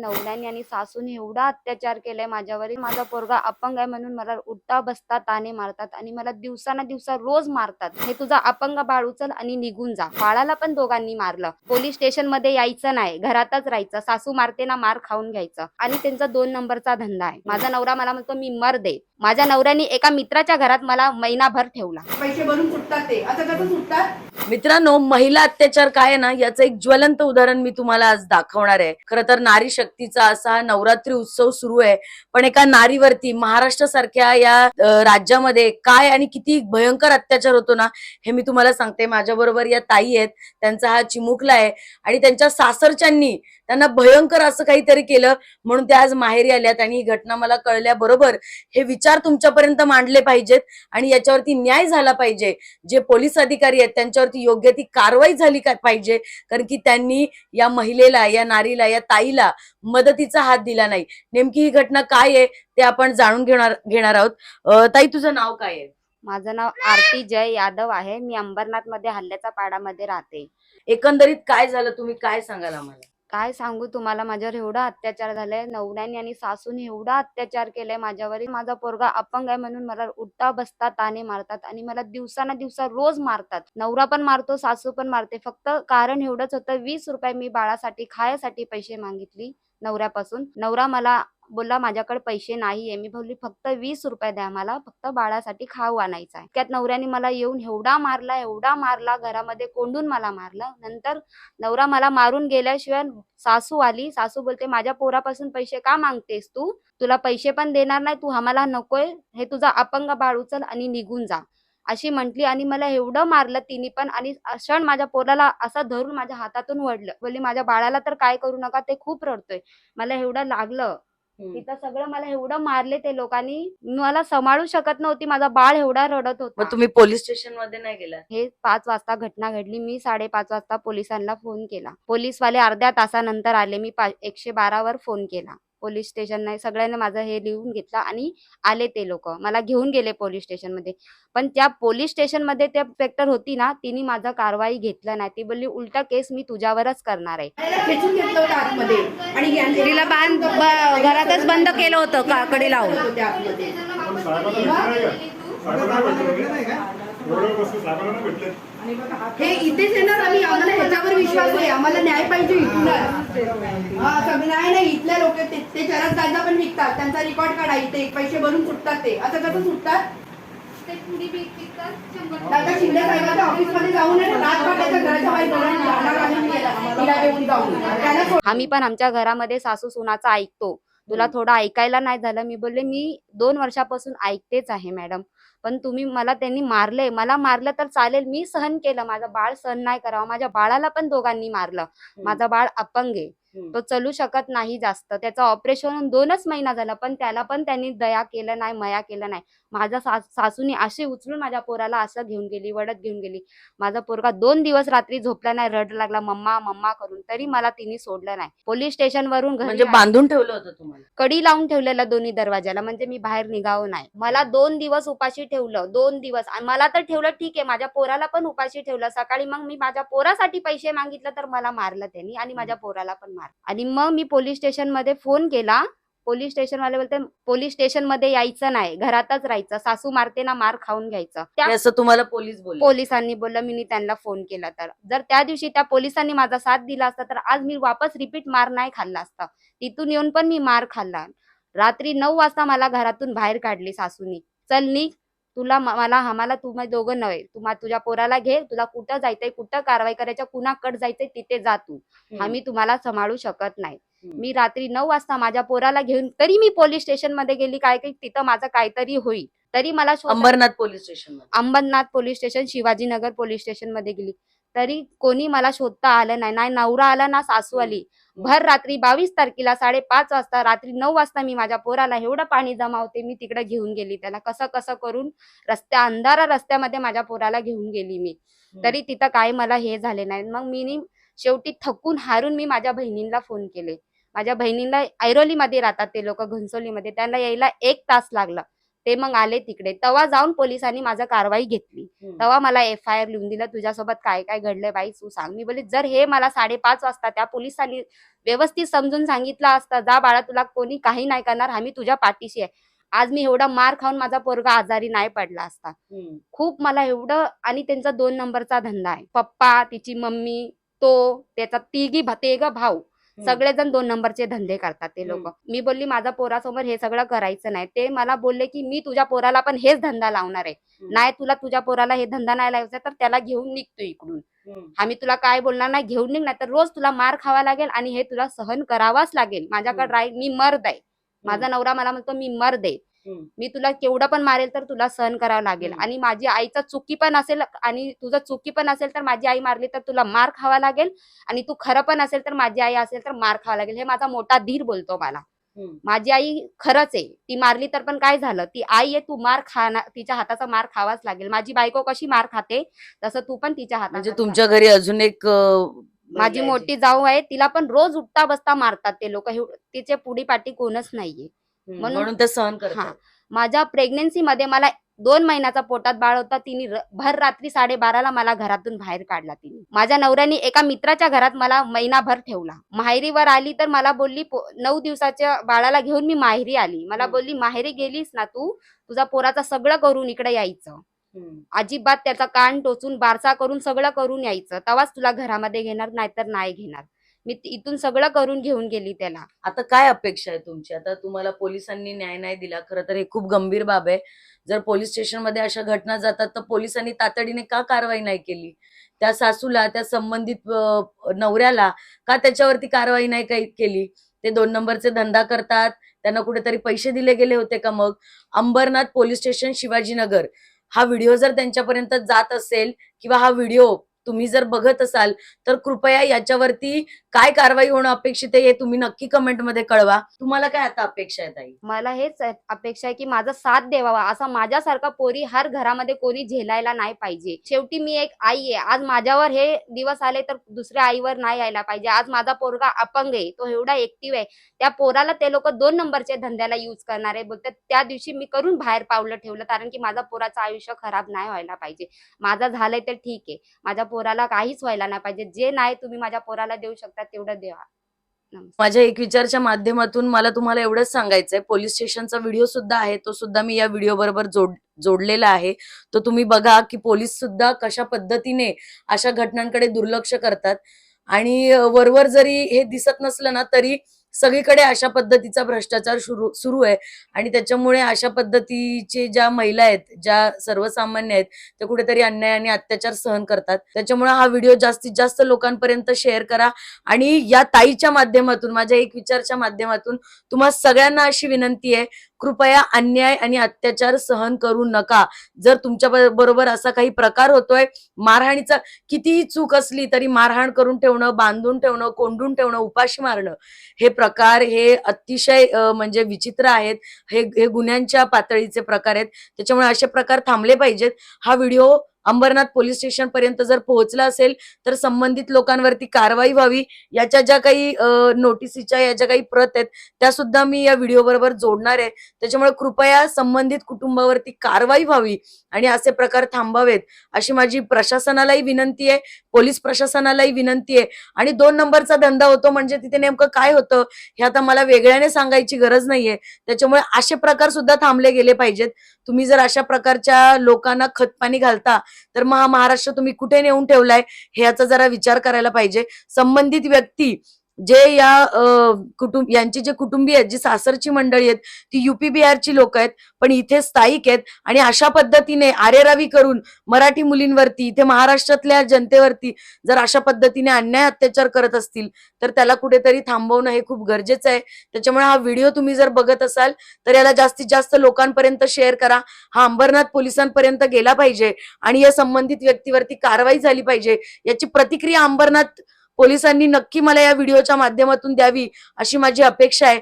नवऱ्याने आणि सासूने एवढा अत्याचार केलाय माझ्यावर माझा पोरगा अपंग आहे म्हणून मला उठता बसता ताने मारतात आणि मला दिवसाना दिवसा रोज मारतात. हे तुझा अपंग बाळ उचल आणि निघून जा. बाळाला पण दोघांनी मारलं. पोलीस स्टेशनमध्ये यायचं नाही. घरातच राहायचं. सासू मारते ना मार खाऊन घ्यायचं. आणि त्यांचा दोन नंबरचा धंदा आहे. माझा नवरा मला म्हणतो मी मर दे. माझ्या नवऱ्याने एका मित्राच्या घरात मला महिनाभर ठेवला. पैसे भरून सुटतात ते. आता कसं सुटतात? मित्रांनो महिला अत्याचार काय आहे ना याचं एक ज्वलंत उदाहरण मी तुम्हाला आज दाखवणार आहे. खरं तर नारी शक्तीचा असा हा नवरात्री उत्सव सुरू आहे पण एका नारीवरती महाराष्ट्र सारख्या या अं, राज्यामध्ये काय आणि किती भयंकर अत्याचार होतो ना हे मी तुम्हाला सांगते. माझ्या बरोबर या ताई आहेत त्यांचा हा चिमुकला आहे आणि त्यांच्या सासरच्यांनी त्यांना भयंकर असं काहीतरी केलं म्हणून त्या आज माहेरी आल्यात. आणि ही घटना मला कळल्याबरोबर हे विचार तुमच्यापर्यंत मांडले पाहिजेत आणि याच्यावरती न्याय झाला पाहिजे. जे पोलीस अधिकारी आहेत त्यांच्यावरती योग्य ती कारवाई झाली का पाहिजे? कारण की त्यांनी या महिलेला या नारीला या ताईला मदतीचा हात दिला नाही. नेमकी ही घटना काय आहे ते आपण जाणून घेणार घेणार आहोत. ताई तुझं नाव काय आहे? माझं नाव आरती जय यादव आहे. मी अंबरनाथमध्ये हल्ल्याचा पाडामध्ये राहते. एकंदरीत काय झालं? तुम्ही काय सांगाल आम्हाला? काय सांगू तुम्हाला? माझ्यावर एवढा अत्याचार झालाय. नवऱ्याने आणि सासूने एवढा अत्याचार केलाय माझ्यावर माझा पोरगा अपंग आहे म्हणून मला उठता बसता ताने मारतात आणि मला दिवसाना दिवसा रोज मारतात. नवरा पण मारतो सासू पण मारते. फक्त कारण एवढंच होतं. वीस रुपये मी बाळासाठी खायासाठी पैसे मागितली नवऱ्यापासून. नवरा मला बोलला माझ्याकडे पैसे नाहीये. मी बोलली फक्त वीस रुपये द्या मला. फक्त बाळासाठी खाऊ आणायचा आहे. त्यात नवऱ्याने मला येऊन एवढा मारला एवढा मारला घरामध्ये कोंडून मला मारलं. नंतर नवरा मला मारून गेल्याशिवाय सासू आली. सासू बोलते माझ्या पोरापासून पैसे का मागतेस तू? तुला पैसे पण देणार नाही. तू आम्हाला नकोय. हे तुझा अपंग बाळ उचल आणि निघून जा. अशी म्हटली आणि मला एवढं मारलं तिने पण आणि क्षण माझ्या पोराला असं धरून माझ्या हातातून वडलं बोलली माझ्या बाळाला तर काय करू नका. ते खूप रडतोय. मला एवढं लागलं. तिथं सगळं मला एवढं मारले ते लोकांनी. मला सांभाळू शकत नव्हती माझा बाळ एवढा रडत होता. मग तुम्ही पोलीस स्टेशनमध्ये नाही गेला? हे पाच वाजता घटना घडली. मी साडेपाच वाजता पोलिसांना फोन केला. पोलीसवाले अर्ध्या तासानंतर आले. मी एकशे बारावर फोन केला. पोलीस स्टेशन सगळ्यांनी माझं हे लिहून घेतलं आणि आले ते लोक मला घेऊन गेले पोलीस स्टेशनमध्ये पण त्या पोलीस स्टेशनमध्ये त्या इंस्पेक्टर होती ना तिने माझा कारवाई घेतलं नाही ती बोलली उलटा केस मी तुझ्यावरच करणार आहे त्याला खेचून घेतलं होतं आतमध्ये आणि यांचे- तिला बांध ब- घरातच बंद केलं होतं काकडे लावून साहेबांना नाही नाही? नाही भेटले हे इथेच येणार आम्ही आम्हाला ह्याच्यावर विश्वास आहे आम्हाला न्याय पाहिजे इथूनच. हा सगळं नाही नाही इथल्या लोक ते ते शहरात जागा पण विकतात त्यांचा रेकॉर्ड काढा इथे. पैसे भरून सुटतात ते. आता कसं सुटतात? दादा शिंदे साहेबांच्या ऑफिसमध्ये जाऊन ना, घराच्या बाहेर. तिला घेऊन जाऊन. त्याला आम्ही पण आमच्या घरामध्ये सासू सुनाचं ऐकतो. तुला थोडं ऐकायला नाही झालं. मी बोलले मी दोन वर्षापासून ऐकतेच आहे मॅडम. पण तुम्ही मला त्यांनी मारले मला मारलं तर चालेल मी सहन केलं. माझं बाळ सहन नाही करावं. माझ्या बाळाला पण दोघांनी मारलं. माझा बाळ अपंग आहे. तो चलू शकत नाही जास्त. त्याचं ऑपरेशन होऊन दोनच महिना झाला पण त्याला पण त्यांनी दया केलं नाही मया केलं नाही. माझ्या सास सासूने अशी उचलून माझ्या पोराला असं घेऊन गेली वडत घेऊन गेली. माझा पोरगा दोन दिवस रात्री झोपला नाही रड लागला मम्मा मम्मा करून तरी मला तिने सोडलं नाही. पोलीस स्टेशन वरून घरी म्हणजे. बांधून ठेवलं होतं तुम्हाला? कडी लावून ठेवलेला दोन्ही दरवाजाला म्हणजे मी बाहेर निघावं नाही. मला दोन दिवस उपाशी ठेवलं दोन दिवस. मला तर ठेवलं ठीक आहे माझ्या पोराला पण उपाशी ठेवलं. सकाळी मग मी माझ्या पोरासाठी पैसे मागितलं तर मला मारलं त्यांनी आणि माझ्या पोराला पण मार. आणि मग मी पोलीस स्टेशनमध्ये फोन केला. पोलीस स्टेशन वाले बोलते पोलीस स्टेशनमध्ये यायचं नाही. घरातच राहायचं. सासू मारते ना मार खाऊन घ्यायचं. त्या असं तुम्हाला पोलीस पोलिसांनी बोललं मी त्यांना फोन केला तर. जर त्या दिवशी त्या पोलिसांनी माझा साथ दिला असता तर आज मी वापस रिपीट मार नाही खाल्ला असता. तिथून येऊन पण मी मार खाल्ला. रात्री नऊ वाजता मला घरातून बाहेर काढली सासूनी. चल निघ. तुला मला आम्हाला तुम्ही दोघं नव्हे. तुम्हा तुझ्या पोराला घे तुला कुठं जायचंय कुठं कारवाई करायच्या कुणाकड जायचंय तिथे जा तू. आम्ही तुम्हाला सांभाळू शकत नाही. मी रात्री नऊ वाजता माझ्या पोराला घेऊन तरी मी पोलीस स्टेशनमध्ये गेली काय की तिथं माझं काहीतरी होईल. तरी मला Ambernath police station Ambernath police station Shivajinagar police स्टेशनमध्ये गेली. तरी कोणी मला शोधता आलं नाही. नाही नवरा आला ना सासू आली. भर रात्री बावीस तारखेला साडेपाच वाजता रात्री नऊ वाजता मी माझ्या पोराला एवढं पाणी जमा होते मी तिकडे घेऊन गेली. त्याला कसं कसं करून रस्त्या अंधारा रस्त्यामध्ये माझ्या पोराला घेऊन गेली मी. तरी तिथं काय मला हे झाले नाही. मग मी नी शेवटी थकून हारून मी माझ्या बहिणींना फोन केले. माझ्या बहिणींना ऐरोलीमध्ये राहतात ते लोक घनसोलीमध्ये. त्यांना यायला एक तास लागला. ते मग आले तिकडे. तेव्हा जाऊन पोलिसांनी माझा कारवाई घेतली. तेव्हा मला एफ आय आर लिहून दिलं तुझ्यासोबत काय काय घडलंय बाई? तू सांग. मी बोलली जर हे मला साडेपाच वाजता त्या पोलिसांनी व्यवस्थित समजून सांगितलं असतं जा बाळा तुला कोणी काही नाही करणार आम्ही तुझ्या पाठीशी आहे. आज मी एवढा मार खाऊन माझा पोरगा आजारी नाही पडला असता. खूप मला एवढं आणि त्यांचा दोन नंबरचा धंदा आहे. पप्पा तिची मम्मी तो त्याचा तिघ भाऊ. सगळेजण दोन नंबरचे धंदे करतात ते लोक. मी बोलली माझ्या पोरासमोर हे सगळं करायचं नाही. ते मला बोलले की मी तुझ्या पोराला पण हेच धंदा लावणार आहे. नाही तुला तुझ्या पोराला हे धंदा नाही लावायचा तर त्याला घेऊन निघतो इकडून. आम्ही तुला काय बोलणार नाही घेऊन निघ नाही तर रोज तुला मार खावा लागेल आणि हे तुला सहन करावाच लागेल. माझ्याकडे. राहील मी मर्द आहे. माझा नवरा मला म्हणतो मी मर्द आहे. मी तुला केवढं पण मारेल तर तुला सहन करावं लागेल. आणि माझी आईचा चुकी पण असेल आणि तुझं चुकी पण असेल तर माझी आई मारली तर तुला मार खावा लागेल. आणि तू खरं पण असेल तर माझी आई असेल तर मार खावा लागेल. हे माझा मोठा धीर बोलतो मला. माझी आई खरंच आहे. ती मारली तर पण काय झालं? ती आई आहे तू मार खाना तिच्या हाताचा मार खावाच लागेल. माझी बायको कशी मार खाते? तसं तू पण तिच्या म्हणजे हातात तुमच्या घरी अजून एक माझी आहे मोठी जाऊ आहे. तिला पण रोज उठता बसता मारतात ते लोक. तिचे पुढी पाठी कोणच नाहीये. म्हणून- ते सहन हा करतात माझ्या प्रेग्नेन्सी मध्ये मला दोन महिन्याचा पोटात बाळ होता तिने भर रात्री साडेबाराला मला घरातून बाहेर काढला तिने. माझ्या नवऱ्याने एका मित्राच्या घरात मला महिनाभर ठेवला. माहेरीवर आली तर मला बोलली "पो- नऊ दिवसाच्या बाळाला घेऊन मी माहेरी आली. मला. बोलली माहेरी गेलीस ना तू? तुझा पोराचा सगळं करून इकडे यायचं. अजिबात त्याचा कान टोचून बारसा करून सगळं करून यायचं. तेव्हाच तुला घरामध्ये घेणार नाहीतर नाही घेणार. मी इथून सगळं करून घेऊन गेली त्याला. आता काय अपेक्षा आहे तुमची? आता तुम्हाला पोलिसांनी न्याय नाही दिला खरं तर हे खूप गंभीर बाब आहे. जर पोलीस स्टेशनमध्ये अशा घटना जातात तर पोलिसांनी तातडीने का कारवाई नाही केली? त्या सासूला त्या संबंधित नवऱ्याला का त्याच्यावरती कारवाई नाही काही केली? ते दोन नंबरचे धंदा करतात त्यांना कुठेतरी पैसे दिले गेले होते का मग? Ambernath police station Shivajinagar. हा व्हिडिओ जर त्यांच्यापर्यंत जात असेल किंवा हा व्हिडिओ तुम्ही जर बघत असाल तर कृपया याच्यावरती काय कारवाई होणं अपेक्षित आहे हे तुम्ही नक्की कमेंटमध्ये कळवा. तुम्हाला काय आता अपेक्षा आहे ताई? मला हेच अपेक्षा आहे की माझा साथ देवावा असा माझ्यासारखा पोरी हर घरामध्ये कोणी झेलायला नाही पाहिजे. शेवटी मी एक आई आहे. आज माझ्यावर हे दिवस आले तर दुसऱ्या आईवर नाही यायला पाहिजे. आज माझा पोरगा अपंग आहे तो एवढा एक्टिव्ह आहे. त्या पोराला ते लोक दोन नंबरच्या धंद्याला युज करणार आहे. बोलतात त्या दिवशी मी करून बाहेर पावलं ठेवलं कारण की माझा पोराचं आयुष्य खराब नाही व्हायला पाहिजे. माझा झालंय तर ठीक आहे. माझ्या पोराला काहीच व्हायला नाही पाहिजे. जे नाही तुम्ही माझ्या पोराला देऊ शकता तेवढं द्या. माझ्या एक विचारच्या माध्यमातून मला तुम्हाला एवढंच सांगायचंय. पोलीस स्टेशनचा व्हिडिओ सुद्धा आहे. तो सुद्धा मी या व्हिडिओ बरोबर जोड जोडलेला आहे. तो तुम्ही बघा की पोलीस सुद्धा कशा पद्धतीने अशा घटनांकडे दुर्लक्ष करतात. आणि वरवर जरी हे दिसत नसलं ना तरी सगळीकडे अशा पद्धतीचा भ्रष्टाचार सुरू सुरू आहे. आणि त्याच्यामुळे अशा पद्धतीचे ज्या महिला आहेत ज्या सर्वसामान्य आहेत ते कुठेतरी अन्याय आणि अत्याचार सहन करतात. त्याच्यामुळे हा व्हिडिओ जास्तीत जास्त लोकांपर्यंत शेअर करा. आणि या ताईच्या माध्यमातून माझ्या एक विचारच्या माध्यमातून तुम्हा सगळ्यांना अशी विनंती आहे कृपया अन्याय आणि अत्याचार सहन करू नका. जर तुमच्या बरोबर असा काही प्रकार होतोय मारहाणीचा कितीही चूक असली तरी मारहाण करून ठेवणं बांधून ठेवणं कोंडून ठेवणं उपाशी मारणं हे प्रकार हे अतिशय म्हणजे विचित्र आहेत. हे हे गुन्ह्यांच्या पातळीचे प्रकार आहेत. त्याच्यामुळे असे प्रकार थांबले पाहिजेत. हा व्हिडिओ अंबरनाथ पोलीस स्टेशन पर्यंत जर पोहोचला असेल तर संबंधित लोकांवरती कारवाई व्हावी. याच्या ज्या काही नोटिसीच्या या ज्या काही प्रत आहेत त्या सुद्धा मी या व्हिडिओ बरोबर जोडणार आहे. त्याच्यामुळे कृपया संबंधित कुटुंबावरती कारवाई व्हावी आणि असे प्रकार थांबावेत अशी माझी प्रशासनालाही विनंती आहे पोलीस प्रशासनालाही विनंती आहे. आणि दोन नंबरचा धंदा होतो म्हणजे तिथे नेमकं काय होतं हे आता मला वेगळ्याने सांगायची गरज नाहीये. त्याच्यामुळे असे प्रकार सुद्धा थांबले गेले पाहिजेत. तुम्ही जर अशा प्रकारच्या लोकांना खतपाणी घालता तर महा महाराष्ट्र तुम्ही कुठे नेऊन ठेवलाय? ह्याचा जरा विचार करायला पाहिजे. संबंधित व्यक्ती जे या कुटुंब यांची जे कुटुंबीय आहेत जी सासरची मंडळी आहेत ती युपी बिहारची लोक आहेत पण इथे स्थायिक आहेत आणि अशा पद्धतीने आरेरावी करून मराठी मुलींवरती इथे महाराष्ट्रातल्या जनतेवरती जर अशा पद्धतीने अन्याय अत्याचार करत असतील तर त्याला कुठेतरी थांबवणं हे खूप गरजेचं आहे. त्याच्यामुळे हा व्हिडिओ तुम्ही जर बघत असाल तर याला जास्तीत जास्त लोकांपर्यंत शेअर करा. हा अंबरनाथ पोलिसांपर्यंत गेला पाहिजे आणि या संबंधित व्यक्तीवरती कारवाई झाली पाहिजे याची प्रतिक्रिया अंबरनाथ पोलिसांनी नक्की मला या व्हिडिओच्या माध्यमातून द्यावी अशी माझी अपेक्षा आहे.